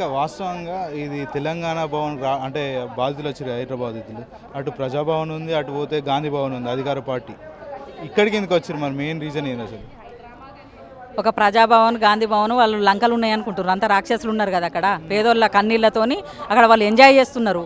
అక్క వాస్తవంగా ఇది తెలంగాణ భవన్ రా అంటే బాధితులు వచ్చారు హైదరాబాద్ అటు ప్రజాభవన్ ఉంది అటు పోతే గాంధీ భవన్ ఉంది అధికార పార్టీ. ఇక్కడికి ఎందుకు వచ్చారు మరి? మెయిన్ రీజన్ ఏంది అసలు? ఒక ప్రజాభవన్ గాంధీ భవన్ వాళ్ళు లంకలు ఉన్నాయి అనుకుంటున్నారు అంతా రాక్షసులు ఉన్నారు కదా అక్కడ. పేదోళ్ళ కన్నీళ్ళతోని అక్కడ వాళ్ళు ఎంజాయ్ చేస్తున్నారు.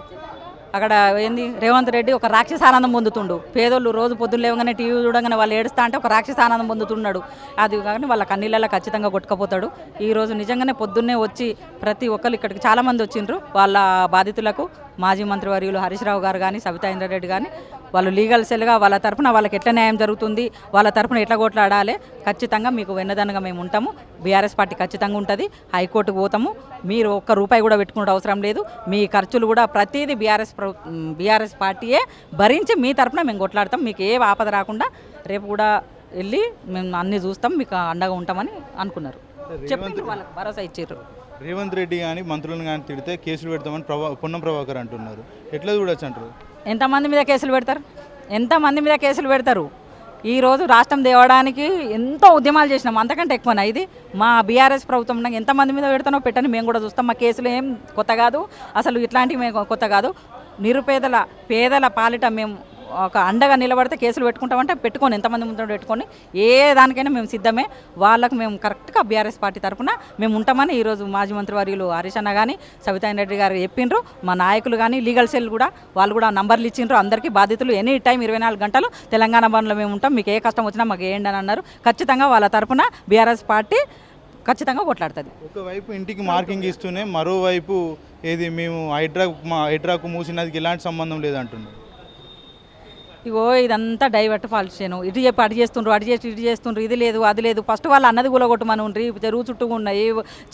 అక్కడ ఏంది రేవంత్ రెడ్డి ఒక రాక్షస ఆనందం పొందుతుండు. పేదోళ్ళు రోజు పొద్దున్న లేవగానే టీవీ చూడగానే వాళ్ళు ఏడుస్తా అంటే ఒక రాక్షస ఆనందం పొందుతున్నాడు. అది కానీ వాళ్ళ కన్నీళ్ళలో ఖచ్చితంగా కొట్టుకపోతాడు. ఈ రోజు నిజంగానే పొద్దున్నే వచ్చి ప్రతి ఒక్కరు ఇక్కడికి చాలామంది వచ్చిండ్రు. వాళ్ళ బాధితులకు మాజీ మంత్రివర్యులు హరీష్ రావు గారు కానీ సబితా ఇంద్రారెడ్డి కానీ వాళ్ళు లీగల్ సెల్గా వాళ్ళ తరపున వాళ్ళకి ఎట్లా న్యాయం జరుగుతుంది వాళ్ళ తరపున ఎట్లా కొట్లాడాలి ఖచ్చితంగా మీకు వెన్నదనగా మేము ఉంటాము. బీఆర్ఎస్ పార్టీ ఖచ్చితంగా ఉంటుంది. హైకోర్టుకు పోతాము. మీరు ఒక్క రూపాయి కూడా పెట్టుకునే అవసరం లేదు. మీ ఖర్చులు కూడా ప్రతిదీ బీఆర్ఎస్ బీఆర్ఎస్ పార్టీయే భరించి మీ తరపున మేము కొట్లాడతాం. మీకు ఏ ఆపద రాకుండా రేపు కూడా వెళ్ళి మేము అన్నీ చూస్తాం. మీకు అండగా ఉంటామని అనుకున్నారు. చెప్పిండ్రు వాళ్ళకి భరోసా ఇచ్చారు రేవంత్ రెడ్డి కానీ మంత్రులను కానీ తిడితే కేసులు పెడతామని ప్రభా పొన్నం ప్రభాకర్ అంటున్నారు. ఎట్లా చూడొచ్చు అంటారు? ఎంతమంది మీద కేసులు పెడతారు? ఎంతమంది మీద కేసులు పెడతారు? ఈరోజు రాష్ట్రం తేవడానికి ఎంతో ఉద్యమాలు చేసినాం. అంతకంటే ఎక్కువనా ఇది? మా బీఆర్ఎస్ ప్రభుత్వం ఎంతమంది మీద పెడతానో పెట్టని మేము కూడా చూస్తాం. మా కేసులు ఏం కొత్త కాదు. అసలు ఇట్లాంటివి మేము కొత్త కాదు. నిరుపేదల పేదల పాలిట మేము ఒక అండగా నిలబడితే కేసులు పెట్టుకుంటామంటే పెట్టుకొని ఎంతమంది ముందు పెట్టుకొని ఏ దానికైనా మేము సిద్ధమే. వాళ్ళకు మేము కరెక్ట్గా బీఆర్ఎస్ పార్టీ తరఫున మేము ఉంటామని ఈరోజు మాజీ మంత్రి వర్యులు హరీష్ అన్న కానీ సవితాయన్ రెడ్డి గారు చెప్పిండ్రు. మా నాయకులు కానీ లీగల్ సెల్ కూడా వాళ్ళు కూడా నంబర్లు ఇచ్చిండ్రు. అందరికీ బాధితులు ఎనీ టైం ఇరవై నాలుగు గంటలు తెలంగాణ భవన్లో మేము ఉంటాం. మీకు ఏ కష్టం వచ్చినా మాకు ఏంటి అని అన్నారు. ఖచ్చితంగా వాళ్ళ తరఫున బీఆర్ఎస్ పార్టీ ఖచ్చితంగా కొట్లాడుతుంది. ఒకవైపు ఇంటికి మార్కింగ్ ఇస్తూనే మరోవైపు ఏది మేము హైడ్రా మా హైడ్రాకు మూసినదికి ఎలాంటి సంబంధం లేదంటున్నాం ఇగో ఇదంతా డైవర్ట్ పాలిసాను ఇటు చెప్పి అటు చేస్తుండ్రు అటు చేసి ఇటు చేస్తుండ్రు ఇది లేదు అది లేదు. ఫస్ట్ వాళ్ళు అన్నది కూలగొట్టమని ఉండ్రి చెరువు చుట్టూ ఉన్నాయి.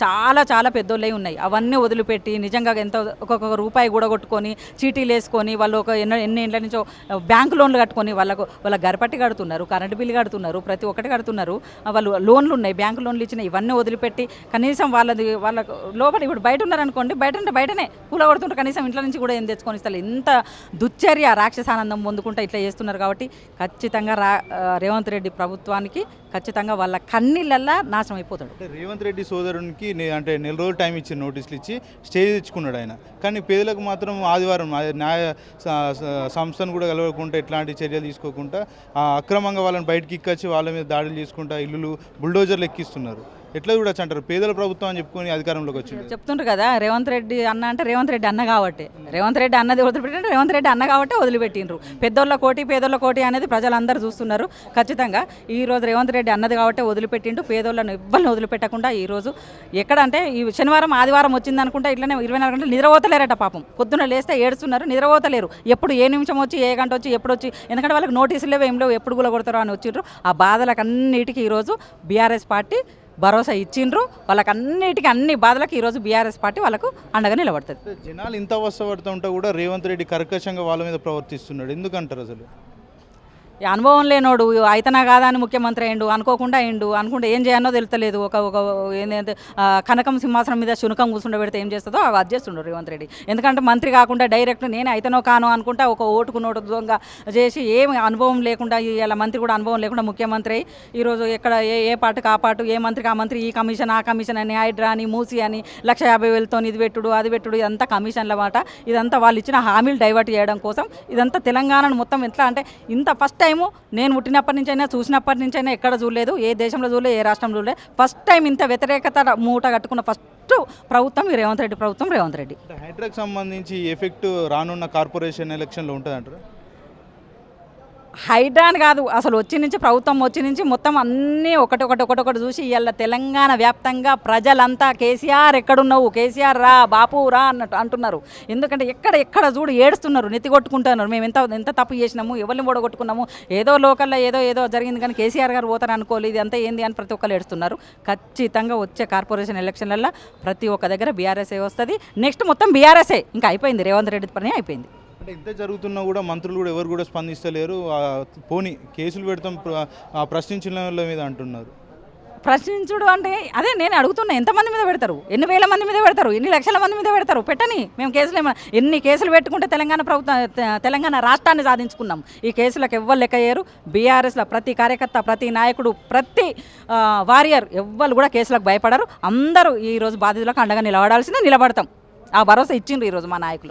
చాలా చాలా పెద్దోళ్ళై ఉన్నాయి. అవన్నీ వదిలిపెట్టి నిజంగా ఎంత ఒక్కొక్క రూపాయి కూడగొట్టుకొని చీటీలు వేసుకొని వాళ్ళు ఒక ఎన్నో ఎన్ని ఇంట్ల నుంచో బ్యాంక్ లోన్లు కట్టుకొని వాళ్ళకు వాళ్ళ గరపట్టి కడుతున్నారు కరెంటు బిల్లు కడుతున్నారు ప్రతి ఒక్కటి కడుతున్నారు. వాళ్ళు లోన్లు ఉన్నాయి బ్యాంకు లోన్లు ఇచ్చిన ఇవన్నీ వదిలిపెట్టి కనీసం వాళ్ళది వాళ్ళకు లోపల ఇప్పుడు బయట ఉన్నారనుకోండి బయట ఉంటే బయటనే కూలగొడుతుంటారు కనీసం ఇంట్లో నుంచి కూడా ఏం తెచ్చుకొని ఇస్తారు ఇంత దుశ్చర్య రాక్షసానందం పొందుకుంటే ఇట్లా చేస్తున్నారు కాబట్టి ఖచ్చితంగా రా రేవంత్ రెడ్డి ప్రభుత్వానికి ఖచ్చితంగా వాళ్ళ కన్నీళ్ళల్లా నాశనం అయిపోతాడు. అంటే రేవంత్ రెడ్డి సోదరునికి అంటే నెల రోజులు టైం ఇచ్చి నోటీసులు ఇచ్చి స్టే తెచ్చుకున్నాడు ఆయన. కానీ పేదలకు మాత్రం ఆదివారం న్యాయ సంస్థను కూడా కలవకుండా ఎట్లాంటి చర్యలు తీసుకోకుండా అక్రమంగా వాళ్ళని బయటకి ఇక్కచ్చి వాళ్ళ మీద దాడులు చేసుకుంటా ఇల్లులు బుల్డోజర్లు ఎక్కిస్తున్నారు. ఎట్లా చూడొచ్చు అంటారు? పేదల ప్రభుత్వం అని చెప్పుకొని అధికారంలోకి వచ్చింది. చెప్తుండ్రు కదా రేవంత్ రెడ్డి అన్న అంటే రేవంత్ రెడ్డి అన్న కాబట్టి. రేవంత్ రెడ్డి అన్నది వదిలిపెట్టిండ్రు రేవంత్ రెడ్డి అన్న కాబట్టి వదిలిపెట్టిండ్రు. పెద్దోళ్ళ కోటి పేదోళ్ళ కోటి అనేది ప్రజలందరూ చూస్తున్నారు. ఖచ్చితంగా ఈ రోజు రేవంత్ రెడ్డి అన్నది కాబట్టి వదిలిపెట్టిండు పేదోళ్ళను ఇవ్వాలని వదిలిపెట్టకుండా ఈ రోజు ఎక్కడ అంటే ఈ శనివారం ఆదివారం వచ్చింది అనుకుంటే ఇట్లనే ఇరవై నాలుగు గంటలు నిద్రపోతలేరట పాపం. పొద్దున్న లేస్తే ఏడుస్తున్నారు నిద్రపోతలేరు. ఎప్పుడు ఏ నిమిషం వచ్చి ఏ గంట వచ్చి ఎప్పుడు వచ్చి ఎందుకంటే వాళ్ళకి నోటీసులు లేవు ఏం లేవు ఎప్పుడు కూడా కొడతారో అని వచ్చిండ్రు. ఆ బాధలకు అన్నిటికీ ఈరోజు బీఆర్ఎస్ పార్టీ భరోసా ఇచ్చిండ్రు. వాళ్ళకి అన్నిటికీ అన్ని బాధలకు ఈరోజు బీఆర్ఎస్ పార్టీ వాళ్ళకు అండగా నిలబడుతుంది. జనాలు ఇంత అవస్థ పడుతుంటే కూడా రేవంత్ రెడ్డి కర్కశంగా వాళ్ళ మీద ప్రవర్తిస్తున్నాడు. ఎందుకంటారు అసలు? అనుభవం లేనోడు అయితనా కాదా అని ముఖ్యమంత్రి అయిండు. అనుకోకుండా అయిండు. అనుకుంటే ఏం చేయాలో తెలుస్తలేదు ఒక ఒక ఏంటంటే కనకం సింహాసనం మీద శునకం కూర్చుండ పెడితే ఏం చేస్తుందో అవి అది రేవంత్ రెడ్డి. ఎందుకంటే మంత్రి కాకుండా డైరెక్ట్ నేను అయితనో కాను అనుకుంటా ఒక ఓటుకు నోటు దొంగ చేసి ఏం అనుభవం లేకుండా ఇలా మంత్రి కూడా అనుభవం లేకుండా ముఖ్యమంత్రి అయి ఈరోజు ఎక్కడ ఏ ఏ పార్టీకి ఆ పాటు ఏ మంత్రికి ఆ మంత్రి ఈ కమిషన్ ఆ కమిషన్ అని హైడ్రా అని మూసి అని లక్ష యాభై వేలతో ఇది పెట్టుడు అది పెట్టుడు ఇదంతా కమిషన్ల మాట. ఇదంతా వాళ్ళు ఇచ్చిన హామీలు డైవర్ట్ చేయడం కోసం ఇదంతా తెలంగాణను మొత్తం ఎట్లా అంటే ఇంత ఫస్ట్ టైము నేను పుట్టినప్పటి నుంచి అయినా చూసినప్పటి నుంచి అయినా ఎక్కడ చూడలేదు ఏ దేశంలో చూడలేదు ఏ రాష్ట్రంలో చూడలేదు. ఫస్ట్ టైం ఇంత వ్యతిరేకత మూట కట్టుకున్న ఫస్ట్ ప్రభుత్వం రేవంత్ రెడ్డి ప్రభుత్వం రేవంత్ రెడ్డి. హైడ్రాక్ సంబంధించి ఎఫెక్ట్ రానున్న కార్పొరేషన్ ఎలక్షన్లో ఉంటుందంటారు? హైడ్రాన్ కాదు అసలు వచ్చి నుంచి ప్రభుత్వం వచ్చి నుంచి మొత్తం అన్నీ ఒకటి ఒకటి ఒకటి ఒకటి చూసి ఇవాళ తెలంగాణ వ్యాప్తంగా ప్రజలంతా కేసీఆర్ ఎక్కడున్నావు కేసీఆర్ రా బాపు రా అన్నట్టు అంటున్నారు. ఎందుకంటే ఎక్కడ ఎక్కడ చూడు ఏడుస్తున్నారు నెత్తి కొట్టుకుంటున్నారు. మేము ఎంత ఎంత తప్పు చేసినాము ఎవరిని ఓడగొట్టుకున్నాము ఏదో లోకల్లో ఏదో ఏదో జరిగింది కానీ కేసీఆర్ గారు పోతారు అనుకోలేదు ఇది అంతా ఏంది అని ప్రతి ఒక్కరు ఏడుస్తున్నారు. ఖచ్చితంగా వచ్చే కార్పొరేషన్ ఎలక్షన్లలో ప్రతి ఒక్క దగ్గర బీఆర్ఎస్ఏ వస్తుంది. నెక్స్ట్ మొత్తం బీఆర్ఎస్ఏ. ఇంకా అయిపోయింది రేవంత్ రెడ్డి పని అయిపోయింది. అంటే ఇంత జరుగుతున్నా కూడా మంత్రులు కూడా ఎవరు కూడా స్పందిస్తలేరు. పోని పోనీ కేసులు పెడతాం ప్ర- ప్రశ్నించిన వాళ్ళ మీద అంటున్నారు. ప్రశ్నించుడు అంటే అదే నేను అడుగుతున్నా ఎంతమంది మీద పెడతారు? ఎన్ని వేల మంది మీద పెడతారు? ఎన్ని లక్షల మంది మీద పెడతారు? పెట్టని మేము కేసులు ఎన్ని కేసులు పెట్టుకుంటే తెలంగాణ ప్రభుత్వం తెలంగాణ రాష్ట్రాన్ని సాధించుకున్నాం. ఈ కేసులకు ఎవ్వరు లెక్క చేయరు బీఆర్ఎస్లో ప్రతి కార్యకర్త ప్రతి నాయకుడు ప్రతి వారియర్ ఎవ్వరు కూడా కేసులకు భయపడరు. అందరూ ఈరోజు బాధితులకు అండగా నిలబడాల్సిందే నిలబడతాం. ఆ భరోసా ఇచ్చిండ్రు ఈరోజు మా నాయకులు.